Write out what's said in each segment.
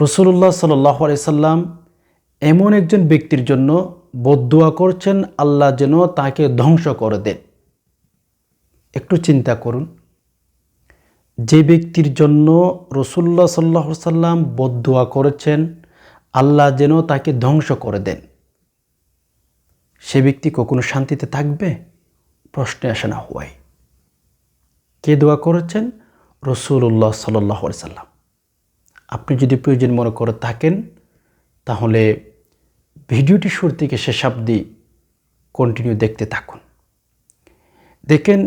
রসুল্লাহ সাল্লাহ সাল্লাম এমন একজন ব্যক্তির জন্য বদুয়া করছেন, আল্লাহ যেন তাকে ধ্বংস করে দেন। একটু চিন্তা করুন, যে ব্যক্তির জন্য রসুল্লাহ সাল্লাহ সাল্লাম বদুয়া করেছেন, আল্লাহ যেন তাকে ধ্বংস করে দেন। সে ব্যক্তি কখনো শান্তিতে থাকবে? প্রশ্নে আসে না হওয়াই কে দোয়া করেছেন? রসুল্লাহ সাল্লাহ সাল্লাম। আপনি যদি প্রয়োজন মনে করে থাকেন, তাহলে ভিডিওটি শুরু থেকে শেষ অবধি কন্টিনিউ দেখতে থাকুন। দেখেন,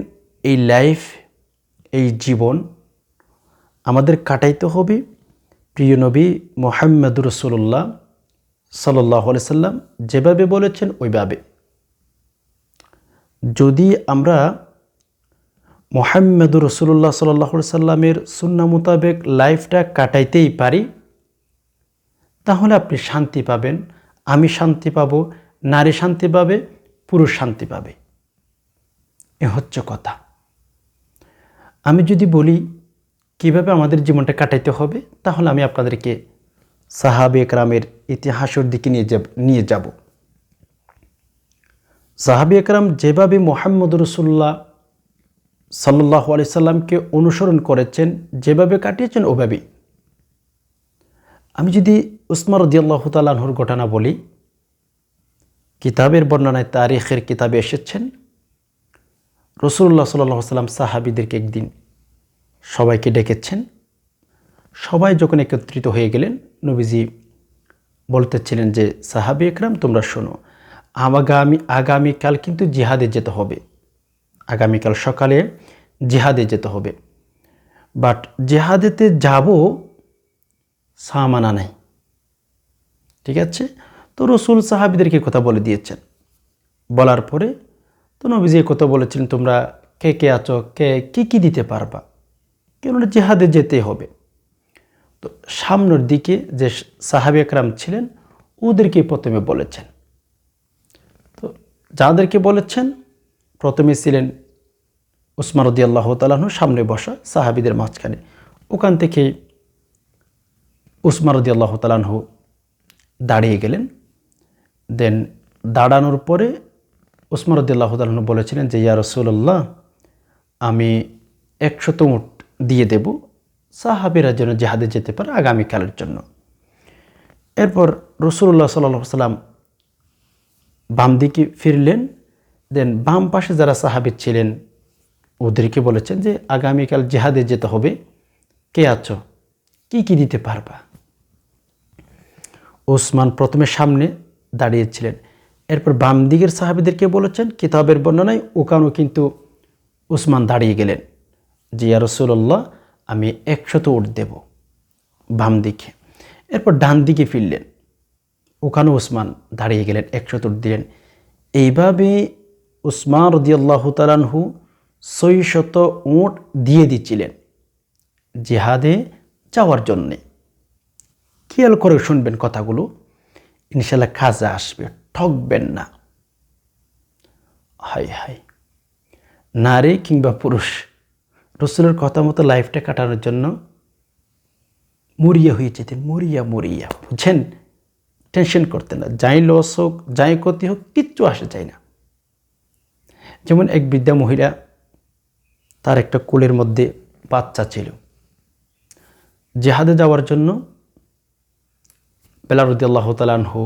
এই লাইফ এই জীবন আমাদের কাটাইতে হবে। প্রিয় নবী মোহাম্মদ রসুল্লাহ সাল্লাহ সাল্লাম যেভাবে বলেছেন, ওইভাবে। যদি আমরা মোহাম্মদুর রসুল্লাহ সাল্লাহ সাল্লামের সুন্না মোতাবেক লাইফটা কাটাইতেই পারি, তাহলে আপনি শান্তি পাবেন। আমি শান্তি পাবো, নারী শান্তি পাবে, পুরুষ শান্তি পাবে। এ হচ্ছে কথা। আমি যদি বলি কীভাবে আমাদের জীবনটা কাটাইতে হবে, তাহলে আমি আপনাদেরকে সাহাবে একরামের ইতিহাসের দিকে নিয়ে যাব নিয়ে যাব। সাহাবি একরাম যেভাবে মোহাম্মদ রসুল্লাহ সাল্লাহ আলি সাল্লামকে অনুসরণ করেছেন, যেভাবে কাটিয়েছেন ওভাবেই। আমি যদি উসমার রদিয়াল্লাহ তালাহুর ঘটনা বলি, কিতাবের বর্ণনায় তারিখের কিতাবে এসেছেন রসুল্লাহ সাল্লাহ সাল্লাম সাহাবিদেরকে একদিন সবাইকে ডেকেছেন। সবাই যখন একত্রিত হয়ে গেলেন, নবীজি বলতেছিলেন যে, সাহাবি একরাম, তোমরা শোনো, আগামী, আগামীকাল কিন্তু জিহাদে যেতে হবে। আগামীকাল সকালে জেহাদে যেতে হবে। বাট জেহাদেতে যাব সামানা নাই। ঠিক আছে? তো রসুল সাহাবিদেরকে কথা বলে দিয়েছেন। বলার পরে তো নবীজি কথা বলেছিলেন তোমরা কে কে আছো? কে, কী কী দিতে পারবা? কেননা জেহাদে যেতে হবে। তো সামনের দিকে যে সাহাবি একরাম ছিলেন, ওদেরকে প্রথমে বলেছেন। তো যাদেরকে বলেছেন, প্রথমে ছিলেন উসমান রদি আল্লাহ তালাহু সামনে বসা সাহাবিদের মাঝখানে। ওখান থেকে উসমান রদি আল্লাহ তালাহু দাঁড়িয়ে গেলেন। দেন দাঁড়ানোর পরে উসমান রদি আল্লাহ তালাহু বলেছিলেন যে, ইয়া রসুল্লাহ আমি একশত উঠ দিয়ে দেব। সাহাবিরা যেন জেহাদে যেতে পারে আগামীকালের জন্য। এরপর রসুল্লাহ সাল্লাহ সাল্লাম বাম দিকে ফিরলেন। দেন বাম পাশে যারা সাহাবিদ ছিলেন ওদেরকে বলেছেন যে আগামীকাল জেহাদে যেতে হবে। কে আছো? কি কি দিতে পারবা? ওসমান প্রথমে সামনে দাঁড়িয়েছিলেন। এরপর বাম দিকের সাহাবিদেরকে বলেছেন? কিতাবের বর্ণনায় ওখানেও কিন্তু ওসমান দাঁড়িয়ে গেলেন। যে রসুল্লাহ আমি একশত উঠ দেব বাম দিকে। এরপর ডান দিকে ফিরলেন। ওখানেও ওসমান দাঁড়িয়ে গেলেন, একশত উঠ দিলেন। এইভাবে উসমান রদিয়াল্লাহ তালানহু শত উঁট দিয়ে দিচ্ছিলেন জেহাদে যাওয়ার জন্যে। খেয়াল করে শুনবেন কথাগুলো। ইনশাল্লাহ কাজে আসবে, ঠকবেন না। হাই হাই নারী কিংবা পুরুষ, রসুলের কথা মতো লাইফটা কাটানোর জন্য মরিয়া হয়ে যেতেন, মরিয়া মরিয়া। বুঝছেন? টেনশন করতেন না। যাই লস হোক, যাই ক্ষতি হোক, কিচ্ছু আসে যায় না। যেমন এক বৃদ্ধা মহিলা তার একটা কোলের মধ্যে বাচ্চা ছিল। জেহাদে যাওয়ার জন্য বেলারুদ্দি আল্লাহ তালানহু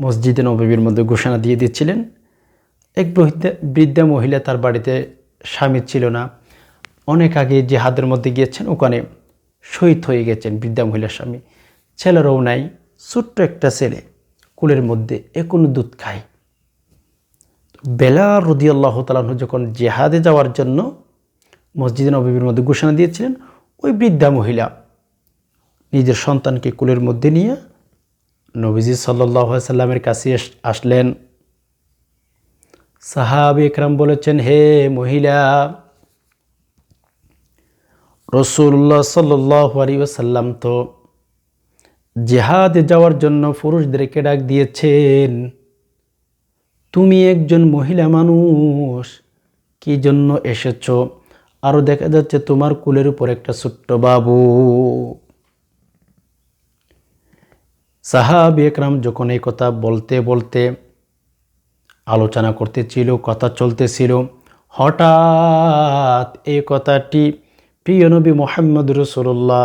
মসজিদে নবীর মধ্যে ঘোষণা দিয়ে দিচ্ছিলেন, এক বৃদ্ধা মহিলা তার বাড়িতে স্বামী ছিল না। অনেক আগে জেহাদের মধ্যে গিয়েছেন, ওখানে শহীদ হয়ে গেছেন বৃদ্ধা মহিলার স্বামী। ছেলেরাও নাই, ছোট্ট একটা ছেলে, কুলের মধ্যে এখনও দুধ খায়। বেলা রদি আল্লাহ তালাহ যখন জেহাদে যাওয়ার জন্য মসজিদে নবীর মধ্যে ঘোষণা দিয়েছিলেন, ওই বৃদ্ধা মহিলা নিজের সন্তানকে কুলের মধ্যে নিয়ে নবীজি সাল্লাহ সাল্লামের কাছে আসলেন। সাহাব একরাম বলেছেন, হে মহিলা, রসুল্লাহ সাল্লাহ সাল্লাম তো জেহাদে যাওয়ার জন্য পুরুষদেরকে ডাক দিয়েছেন। তুমি একজন মহিলা মানুষ, কি জন্য এসেছ? আরও দেখা যাচ্ছে তোমার কুলের উপর একটা ছোট্ট বাবু। সাহাবি একরাম যখন এই কথা বলতে বলতে আলোচনা করতেছিল, কথা চলতেছিল, হঠাৎ এই কথাটি প্রিয় নবী মোহাম্মদ রসুল্লাহ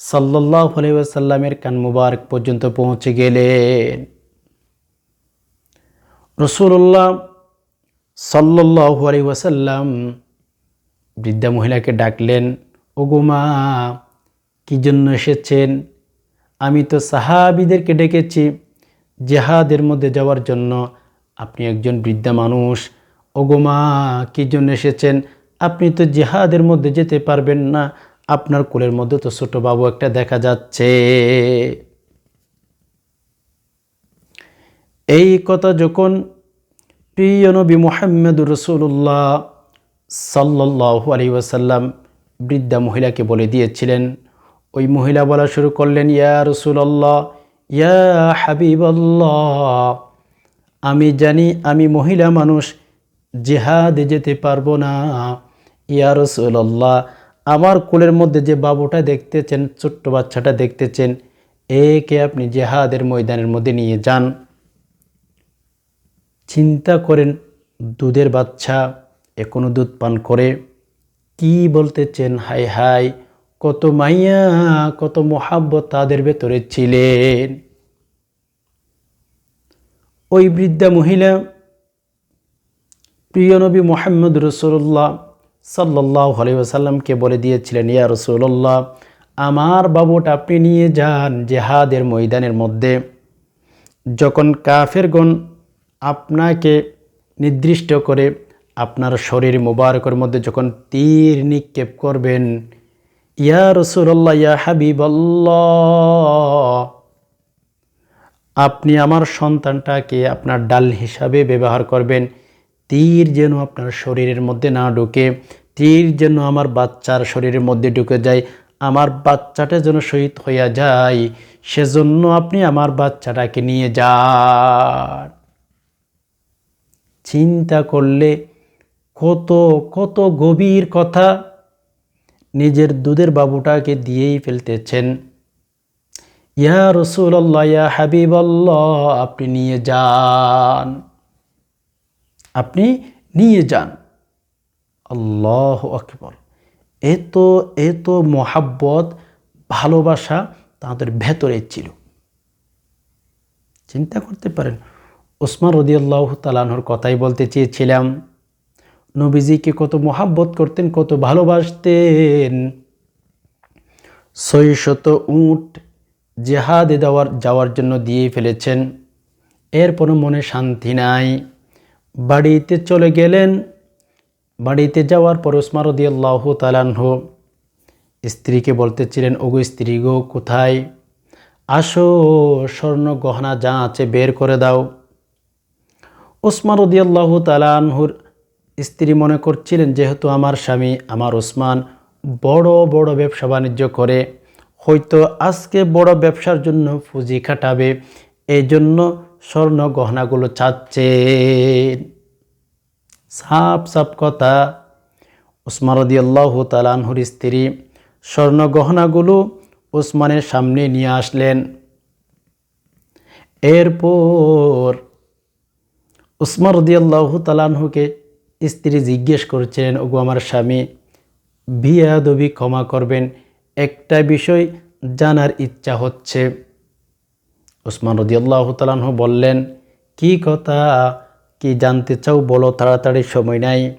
সাল্লাহ আলাইসাল্লামের কান মুবারক পর্যন্ত পৌঁছে গেলেন। রসুল্লাহ সাল্লাহ আলাই ওয়াসাল্লাম বৃদ্ধা মহিলাকে ডাকলেন ওগোমা কী জন্য এসেছেন? আমি তো সাহাবিদেরকে ডেকেছি, জেহাদের মধ্যে যাওয়ার জন্য। আপনি একজন বৃদ্ধা মানুষ। ওগোমা কী জন্য এসেছেন? আপনি তো জেহাদের মধ্যে যেতে পারবেন না। আপনার কোলের মধ্যে তো ছোট বাবু একটা দেখা যাচ্ছে। এই কথা যখন প্রিয় নবী মোহাম্মদ রসুল্লাহ সাল্লাহ আলী ওয়াসাল্লাম বৃদ্ধা মহিলাকে বলে দিয়েছিলেন, ওই মহিলা বলা শুরু করলেন, ইয়া রসুল্লাহ ইয়া হাবিবাল্লাহ, আমি জানি আমি মহিলা মানুষ, জেহাদে যেতে পারব না। ইয়া রসুল্লাহ আমার কোলের মধ্যে যে বাবুটা দেখতেছেন, ছোট্ট বাচ্চাটা দেখতেছেন, একে আপনি জেহাদের ময়দানের মধ্যে নিয়ে যান। চিন্তা করেন, দুধের বাচ্চা এখনও দুধ পান করে কি বলতেছেন? হাই হাই কত মাইয়া কত মোহাব্বত তাদের ভেতরে ছিলেন। ওই বৃদ্ধা মহিলা, প্রিয় নবী মোহাম্মদ রসুল্লাহ সাল্লাহ আলাইসাল্লামকে বলে দিয়েছিলেন, ইয়া রসুল্লাহ, আমার বাবুটা আপনি নিয়ে যান জেহাদের ময়দানের মধ্যে। যখন কাফেরগণ আপনাকে নির্দিষ্ট করে আপনার শরীর মোবারকের মধ্যে যখন তীর নিক্ষেপ করবেন, ইয়া রসুল্লাহ ইয়া হাবিবাল্লাহ, আপনি আমার সন্তানটাকে আপনার ডাল হিসাবে ব্যবহার করবেন। তীর যেন আপনার শরীরের মধ্যে না ঢুকে, তীর যেন আমার বাচ্চার শরীরের মধ্যে ঢুকে যায়, আমার বাচ্চাটা যেন শহীদ হইয়া যায়, সেজন্য আপনি আমার বাচ্চাটাকে নিয়ে যান। চিন্তা করলে কত কত গভীর কথা নিজের দুধের বাবুটাকে দিয়েই ফেলতেছেন। ইয়া রসুল্লাহ ইয়া হাবিবাল্লাহ, আপনি নিয়ে যান। আপনি নিয়ে যান। আল্লাহ আকবর। এত এত মহাব্বত, ভালোবাসা তাদের ভেতরে ছিল। চিন্তা করতে পারেন, ওসমান রদিয়াল্লাহ তালানহর কথাই বলতে চেয়েছিলাম নবীজিকে কত মহাব্বত করতেন, কত ভালোবাসতেন। শত উঁট জেহাদে দেওয়ার, যাওয়ার জন্য দিয়ে ফেলেছেন। এরপরও মনে শান্তি নাই। বাড়িতে চলে গেলেন। বাড়িতে যাওয়ার পর ওসমান রদিয়াল্লাহ তালানহ স্ত্রীকে বলতে বলতেছিলেন, ওগো স্ত্রী গো, কোথায়? আসো, স্বর্ণ গহনা যা আছে বের করে দাও। ওসমান রদিয়াল্লাহ তালানহুর স্ত্রী মনে করছিলেন যেহেতু আমার স্বামী, আমার ওসমান বড় বড় ব্যবসা বাণিজ্য করে, হয়তো আজকে বড় ব্যবসার জন্য পুঁজি খাটাবে এই জন্য স্বর্ণ গহনাগুলো চাচ্ছেন। সাপ সাপ কথা। ওসমান রদিয়াল্লাহ তালানহুর স্ত্রী স্বর্ণ গহনাগুলো ওসমানের সামনে নিয়ে আসলেন। এরপর উসমান রদিয়াল্লাহ তালানহুকে স্ত্রী জিজ্ঞেস করছেন ওগো, আমার স্বামী, বিয়াদবি ক্ষমা করবেন, একটা বিষয় জানার ইচ্ছা হচ্ছে। উসমান রদিয়াল্লাহ তালানহু বললেন, কি কথা? কি জানতে চাও বলো, তাড়াতাড়ি সময় নাই।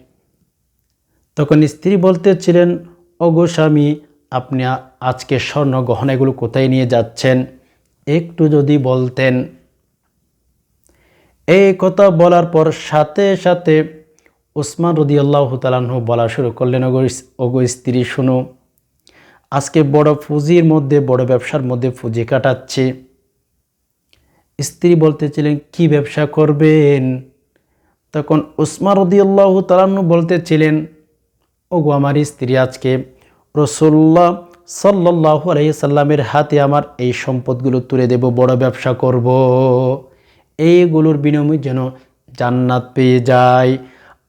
তখন স্ত্রী বলতেছিলেন, ওগো স্বামী, আপনি আজকে স্বর্ণ গহনাগুলো কোথায় নিয়ে যাচ্ছেন? একটু যদি বলতেন। এই কথা বলার পর সাথে সাথে উসমান রদিয়াল্লাহ তালাহু বলা শুরু করলেন, ওগো স্ত্রী, শুনো, আজকে বড় পুঁজির মধ্যে, বড় ব্যবসার মধ্যে পুঁজি কাটাচ্ছে। স্ত্রী বলতেছিলেন, কি ব্যবসা করবেন? তখন উসমান রদিয়াল্লাহ তালাহু বলতেছিলেন, ওগো আমার স্ত্রী, আজকে রসুল্লাহ সাল্লাহ আলাইসাল্লামের হাতে আমার এই সম্পদগুলো তুলে দেব, বড় ব্যবসা করব। এইগুলোর বিনিময় যেন জান্নাত পেয়ে যায়।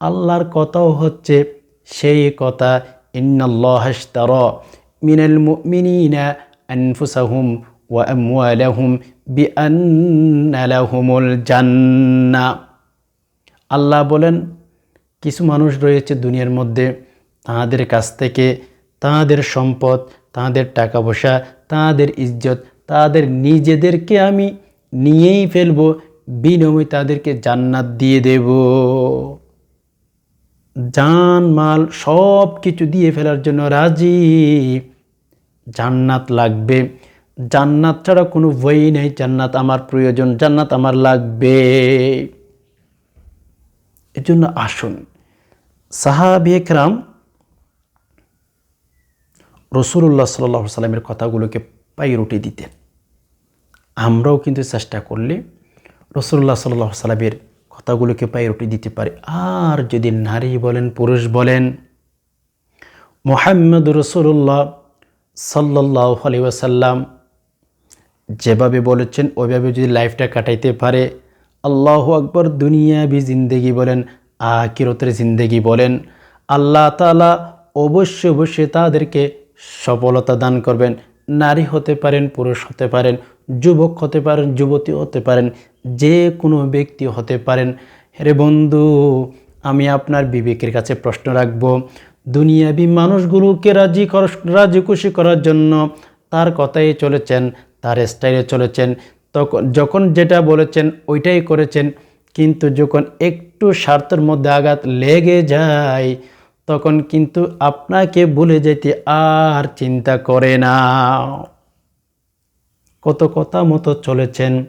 আল্লাহর কথাও হচ্ছে সেই কথা ইন্নাল্লাহস্তর মিনাল মিনা আনফুসাহুম ওয়া জান্না। আল্লাহ বলেন, কিছু মানুষ রয়েছে দুনিয়ার মধ্যে, তাহাদের কাছ থেকে তাঁদের সম্পদ তাঁদের টাকা পয়সা তাঁদের ইজ্জত তাদের নিজেদেরকে আমি নিয়েই ফেলব, বিনময় তাদেরকে জান্নাত দিয়ে দেব। জান মাল সব কিছু দিয়ে ফেলার জন্য রাজি। জান্নাত লাগবে। জান্নাত ছাড়া কোনো বই নেই। জান্নাত আমার প্রয়োজন, জান্নাত আমার লাগবে। এজন্য আসুন। সাহাবি একরাম রসুল্লাহ সাল্লাহ সাল্লামের কথাগুলোকে পাইরুটি দিতেন। আমরাও কিন্তু চেষ্টা করলে রসুল্লাহ সাল্লাহ সাল্লামের কথাগুলোকে পাইরুটি দিতে পারে। আর যদি নারী বলেন, পুরুষ বলেন, মোহাম্মদ রসুল্লাহ সাল্লাহ আলী ওয়াসাল্লাম যেভাবে বলেছেন, ওইভাবে যদি লাইফটা কাটাইতে পারে, আল্লাহ আকবর দুনিয়াবি জিন্দেগি বলেন আকিরতের জিন্দেগি বলেন, আল্লাহ তালা অবশ্যই অবশ্যই তাদেরকে সফলতা দান করবেন। নারী হতে পারেন, পুরুষ হতে পারেন, যুবক হতে পারেন, যুবতী হতে পারেন যে কোনো ব্যক্তি হতে পারেন। রে বন্ধু, আমি আপনার বিবেকের কাছে প্রশ্ন রাখব। দুনিয়াবি মানুষগুলোকে রাজি রাজি খুশি করার জন্য তার কথাই চলেছেন, তার স্টাইলে চলেছেন। তখন যখন যেটা বলেছেন ওইটাই করেছেন। কিন্তু যখন একটু স্বার্থের মধ্যে আঘাত লেগে যায়, তখন কিন্তু আপনাকে ভুলে যেতে আর চিন্তা করে না। কত কথা মতো চলেছেন।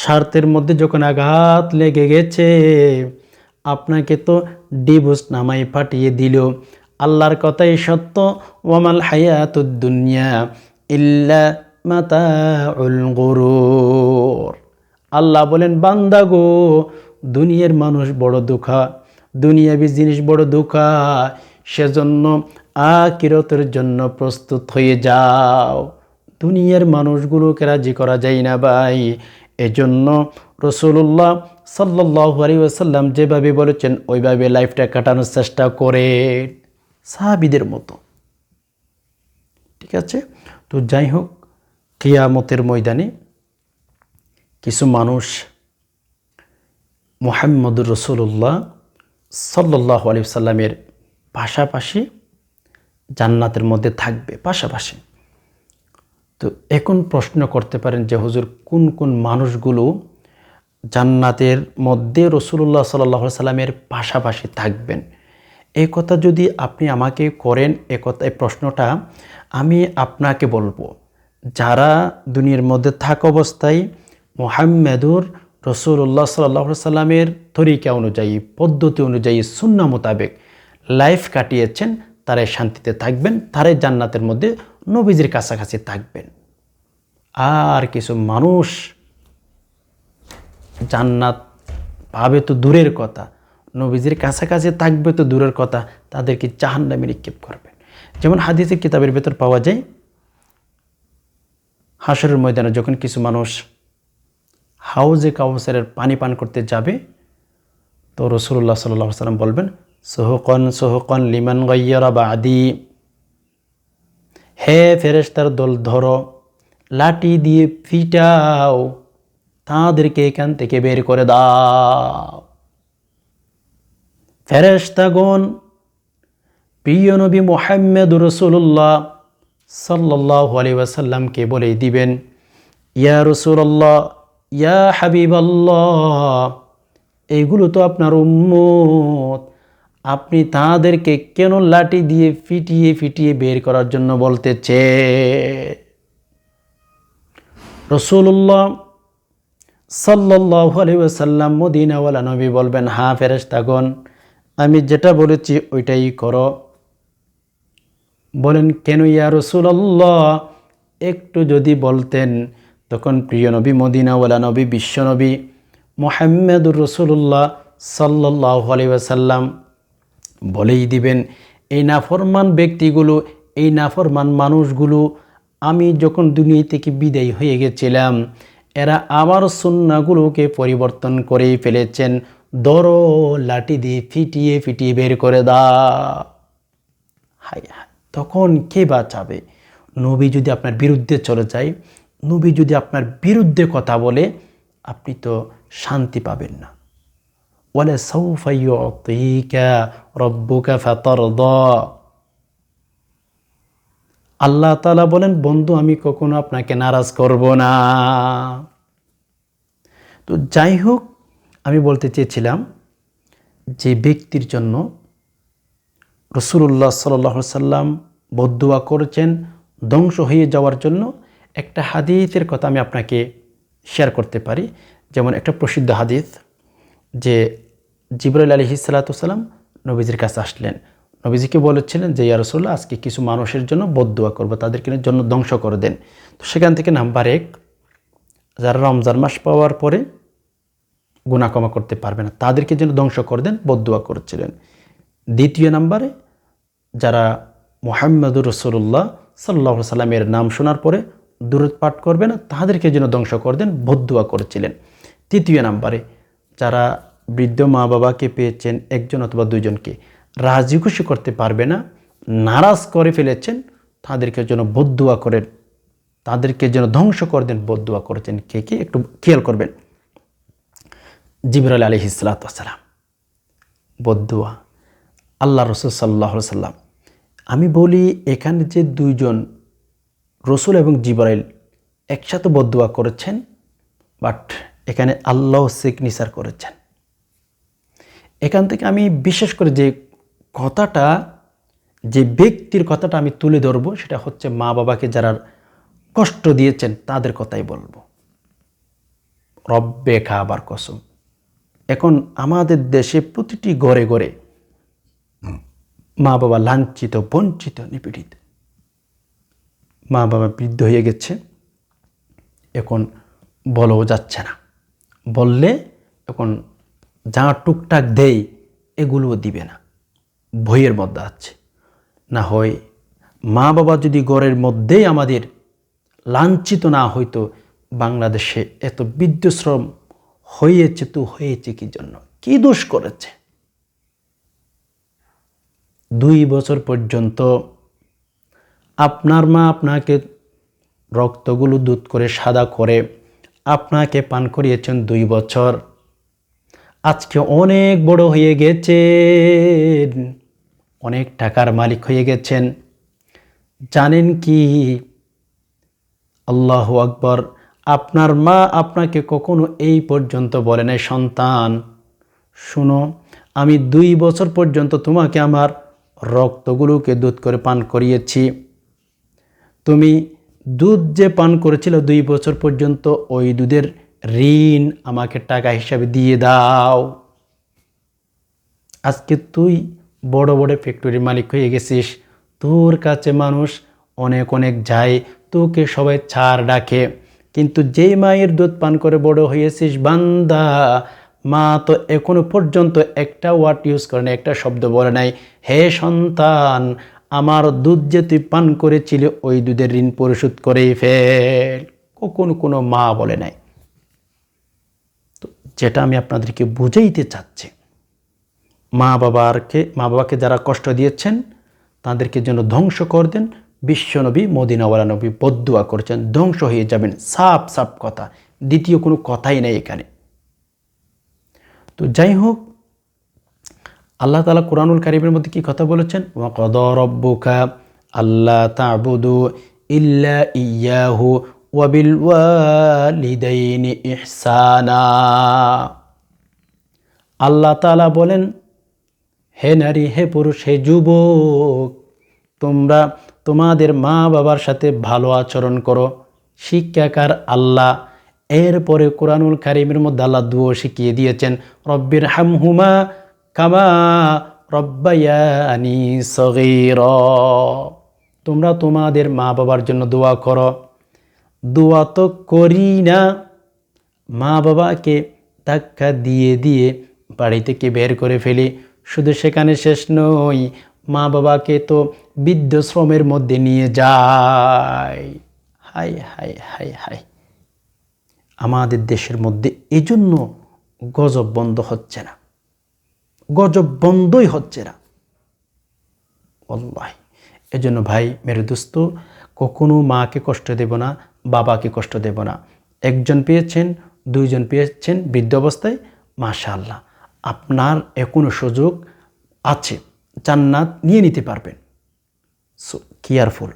স্বার্থের মধ্যে যখন আঘাত লেগে গেছে, আপনাকে তো ডিভোর্স নামাই পাঠিয়ে দিল। আল্লাহর কথাই সত্য, ওয়ামাল হায়াতুদ্দুনিয়া ইল্লা মাতাউল গরুর। আল্লাহ বলেন, বান্দা গো, দুনিয়ার মানুষ বড় দুঃখা, দুনিয়াবি জিনিস বড় দুঃখা, সেজন্য আকিরতের জন্য প্রস্তুত হয়ে যাও। দুনিয়ার মানুষগুলোকে রাজি করা যায় না ভাই। এজন্য রসুল্লাহ সাল্লাহ আলী ওসাল্লাম যেভাবে বলেছেন ওইভাবে লাইফটা কাটানোর চেষ্টা করে সাহাবিদের মতো। ঠিক আছে? তো যাই হোক, কিয়ামতের ময়দানে কিছু মানুষ মোহাম্মদুর রসুল্লাহ সাল্লাহ আলি সাল্লামের পাশাপাশি জান্নাতের মধ্যে থাকবে, পাশাপাশি। তো এখন প্রশ্ন করতে পারেন যে হুজুর কোন কোন মানুষগুলো জান্নাতের মধ্যে রসুল্লাহ সাল্লাহ সাল্লামের পাশাপাশি থাকবেন? এই কথা যদি আপনি আমাকে করেন, এ কথা এই প্রশ্নটা আমি আপনাকে বলব। যারা দুনিয়ার মধ্যে থাক অবস্থায় মোহাম্মেদুর রসুল্লাহ সাল্লাহ সাল্লামের তরিকা অনুযায়ী, পদ্ধতি অনুযায়ী শূন্য মোতাবেক লাইফ কাটিয়েছেন, তারাই শান্তিতে থাকবেন, তারাই জান্নাতের মধ্যে নবীজির কাছাকাছি থাকবেন। আর কিছু মানুষ জান্নাত পাবে তো দূরের কথা, নবীজির কাছাকাছি থাকবে তো দূরের কথা, তাদেরকে জাহান্নামে নিক্ষেপ করবেন। যেমন হাদিসের কিতাবের ভেতর পাওয়া যায় হাসরের ময়দানে যখন কিছু মানুষ হাউজে কাউসারের পানি পান করতে যাবে, তো রসুল্লাহ সাল্লাহ সাল্লাম বলবেন, সোহকন সোহকন লিমান গাইয়ারা বা আদি হে ফেরেস্তার দল, ধরো, লাঠি দিয়ে ফিটাও, তাদেরকে এখান থেকে বের করে দাও। ফেরেস্তাগণ প্রিয় নবী মোহাম্মদ রসুল্লাহ সাল্লাহ আলী বলে দিবেন, ইয়া রসুল্লাহ ইয়া হাবিব এইগুলো তো আপনার উম্মত। আপনি তাদেরকে কেন লাঠি দিয়ে ফিটিয়ে ফিটিয়ে বের করার জন্য বলতেছে? রসুল্লাহ সাল্লাহ আলী ওয়াসাল্লাম মদিনাওয়ালা নবী বলবেন হ্যাঁ ফেরেস্তাগণ আমি যেটা বলেছি ওইটাই করো। বলেন, কেন ইয়া রসুল্লাহ একটু যদি বলতেন, তখন প্রিয় নবী, মদিনাওয়ালা নবী বিশ্বনবী মোহাম্মদুর রসুল্লাহ সাল্লাহ আলি ওয়াসাল্লাম বলেই দিবেন, এই নাফরমান ব্যক্তিগুলো, এই নাফরমান মানুষগুলো, আমি যখন দুনিয়া থেকে বিদায় হয়ে গেছিলাম, এরা আমার সন্নাগুলোকে পরিবর্তন করেই ফেলেছেন। দরো লাঠি দিয়ে ফিটিয়ে ফিটিয়ে বের করে দা হাই তখন কে বাঁচাবে? নবী যদি আপনার বিরুদ্ধে চলে যায়, নবী যদি আপনার বিরুদ্ধে কথা বলে, আপনি তো শান্তি পাবেন না। বলে সৌফাইকা রব্বুকা ফাতরদ আল্লাহ তালা বলেন, বন্ধু, আমি কখনো আপনাকে নারাজ করব না। তো যাই হোক, আমি বলতে চেয়েছিলাম যে ব্যক্তির জন্য রসুল্লাহ সাল্লাহ সাল্লাম বদুয়া করেছেন, ধ্বংস হয়ে যাওয়ার জন্য একটা হাদিসের কথা আমি আপনাকে শেয়ার করতে পারি। যেমন একটা প্রসিদ্ধ হাদিস যে জিবরুল আলী সাল্লাতাম নবীজির কাছে আসলেন। নবীজিকে বলেছিলেন যে, ইয়া রসুল্লাহ আজকে কিছু মানুষের জন্য বদুয়া করব, তাদেরকে জন্য ধ্বংস করে দেন। তো সেখান থেকে নাম্বার এক, যারা রমজান মাস পাওয়ার পরে গুণাকমা করতে পারবে না, তাদেরকে যেন ধ্বংস করে দেন বদুয়া করেছিলেন। দ্বিতীয় নাম্বারে, যারা মোহাম্মদুর রসুল্লাহ সাল্লাহ সাল্লামের নাম শোনার পরে দূরত পাঠ করবে না, তাদেরকে যেন ধ্বংস করে দেন বদুয়া করেছিলেন। তৃতীয় নাম্বারে যারা বৃদ্ধ মা বাবাকে পেয়েছেন একজন অথবা দুজনকে রাজি খুশি করতে পারবে না, নারাজ করে ফেলেছেন, তাদেরকে যেন বদুয়া করেন, তাদেরকে যেন ধ্বংস করে দেন বদুয়া করেছেন। কে কে? একটু খেয়াল করবেন। জিবরাল আলী হিসালাতাম বদুয়া আল্লাহ রসুল সাল্লাহ সাল্লাম, আমি বলি এখানে যে দুইজন রসুল এবং জিবরাইল একসাথে বদুয়া করেছেন, বাট এখানে আল্লাহ সিগনিচার করেছেন। এখান থেকে আমি বিশেষ করে যে কথাটা যে ব্যক্তির কথাটা আমি তুলে ধরবো সেটা হচ্ছে মা বাবাকে যারা কষ্ট দিয়েছেন তাদের কথাই বলব। রব্বে খাবার কসম। এখন আমাদের দেশে প্রতিটি ঘরে ঘরে মা বাবা লাঞ্ছিত বঞ্চিত নিপীড়িত। মা বাবা বৃদ্ধ হয়ে গেছে এখন বলও যাচ্ছে না। বললে এখন যা টুকটাক দেই, এগুলোও দিবে না। ভয়ের মধ্যে আছে। না হয় মা বাবা যদি গড়ের মধ্যেই আমাদের লাঞ্ছিত না হইতো, বাংলাদেশে এত বিদ্যুশ্রম হয়েছে তো হয়েছে কি জন্য? কি দোষ করেছে? দুই বছর পর্যন্ত আপনার মা আপনাকে রক্তগুলো দুধ করে সাদা করে আপনাকে পান করিয়েছেন দুই বছর। আজকে অনেক বড় হয়ে গেছেন। অনেক টাকার মালিক হয়ে গেছেন। জানেন কি? আল্লাহ আকবর। আপনার মা আপনাকে কখনো এই পর্যন্ত বলে নাই, সন্তান। শুনো, আমি দুই বছর পর্যন্ত তোমাকে আমার রক্তগুলোকে দুধ করে পান করিয়েছি। তুমি দুধ যে পান করেছিল দুই বছর পর্যন্ত, ওই দুধের ঋণ আমাকে টাকা হিসাবে দিয়ে দাও। আজকে তুই বড় বড় ফ্যাক্টরির মালিক হয়ে গেছিস। তোর কাছে মানুষ অনেক অনেক যায়, তোকে সবাই ছাড় ডাকে। কিন্তু যেই মায়ের দুধ পান করে বড় হয়েছিস বান্দা, মা তো এখনও পর্যন্ত একটা ওয়ার্ড ইউজ করে নাই, একটা শব্দ বলে নাই। হে সন্তান আমার দুধ যে তুই পান করেছিলি, ওই দুধের ঋণ পরিশোধ করেই ফেল। কখনো কোনো মা বলে নাই। তো যেটা আমি আপনাদেরকে বুঝাইতে চাচ্ছি, মা বাবারকে, মা বাবাকে যারা কষ্ট দিয়েছেন, তাদেরকে যেন ধ্বংস করে দেন। বিশ্বনবী মদিনাওয়ালা নবী বদুয়া করেছেন। ধ্বংস হয়ে যাবেন সাপ সাপ কথা। দ্বিতীয় কোনো কথাই নেই এখানে। তো যাই হোক আল্লাহ তালা কোরআনুল কারিমের মধ্যে কি কথা বলেছেন? আল্লাহ তাবুদু ইল্লা ইয়াহু ওয়াবিল আল্লাহ তালা বলেন, হে নারী, হে পুরুষ, হে যুবক, তোমরা তোমাদের মা বাবার সাথে ভালো আচরণ করো। শিক্ষাকার আল্লাহ, এরপরে কোরআনুল কারিমের মধ্যে আল্লাহ দুয়ো শিখিয়ে দিয়েছেন রব্বির হামহুমা কামা রব্বায়ানি সগীর। তোমরা তোমাদের মা বাবার জন্য দোয়া করো। দোয়া তো করি না। মা বাবাকে ধাক্কা দিয়ে দিয়ে বাড়ি থেকে বের করে ফেলি। শুধু সেখানে শেষ নই, মা বাবাকে তো বৃদ্ধশ্রমের মধ্যে নিয়ে যায়। Hi hi hi hi. আমাদের দেশের মধ্যে এজন্য গজব বন্ধ হচ্ছে না। গজব বন্ধই হচ্ছে না। অল্লাহ এজন্য ভাই, মেরে দোস্ত, কখনো মাকে কষ্ট দেব না, বাবাকে কষ্ট দেব না। একজন পেয়েছেন, দুইজন পেয়েছেন বৃদ্ধ অবস্থায়, মাশাআল্লাহ, আপনার এখনও সুযোগ আছে, জান্নাত নিয়ে নিতে পারবেন। So, careful.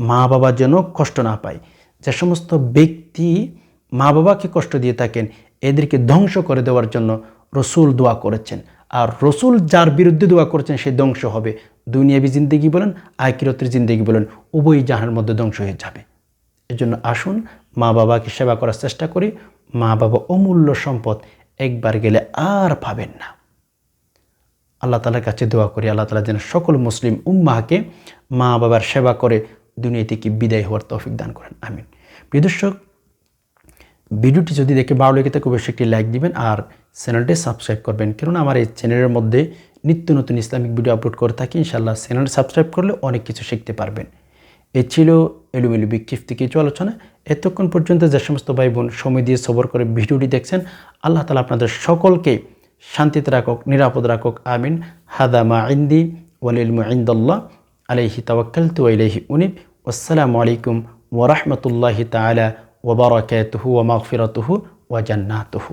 মা বাবা যেন কষ্ট না পায়, যে সমস্ত ব্যক্তি মা বাবাকে কষ্ট দিয়ে থাকেন, এদেরকে ধ্বংস করে দেওয়ার জন্য রসুল দোয়া করেছেন। আর রসুল যার বিরুদ্ধে দোয়া করছেন সে ধ্বংস হবে। দুনিয়াবি জিন্দেগি বলেন আয়কিরতের জিন্দেগি বলেন উভয় জাহানের মধ্যে ধ্বংস হয়ে যাবে। এজন্য আসুন, মা বাবাকে সেবা করার চেষ্টা করি। মা বাবা অমূল্য সম্পদ একবার গেলে আর পাবেন না। আল্লাহ তালার কাছে দোয়া করি, আল্লাহ তালা যেন সকল মুসলিম উম্মাহকে মা বাবার সেবা করে দুনিয়া থেকে বিদায় হওয়ার তৌফিক দান করেন। আমিন। প্রিয় দর্শক, ভিডিওটি যদি দেখে ভালো লেগে থাকে, অবশ্যই একটি লাইক দিবেন আর চ্যানেলটি সাবস্ক্রাইব করবেন। কেননা আমার এই চ্যানেলের মধ্যে নিত্য নতুন ইসলামিক ভিডিও আপলোড করে থাকি ইনশাল্লাহ চ্যানেল সাবস্ক্রাইব করলে অনেক কিছু শিখতে পারবেন। এ ছিল এলুমেলু বিক্ষিফ থেকে কিছু আলোচনা। এতক্ষণ পর্যন্ত যে সমস্ত ভাই বোন সময় দিয়ে সবর করে ভিডিওটি দেখছেন, আল্লাহ তালা আপনাদের সকলকে শান্তিতে রাখক, নিরাপদ রাখক, আমিন। হাদা মা ইন্দি ওয়ালিল মুইন্দল্লাহ আলাইহি তাওয়াক্কালতু ইলাইহি উনিব। আসসালামু আলাইকুম ওয়া রাহমাতুল্লাহি তাআলা ওয়া বারাকাতুহু ওয়া মাগফিরাতুহু ওয়া জান্নাতুহু।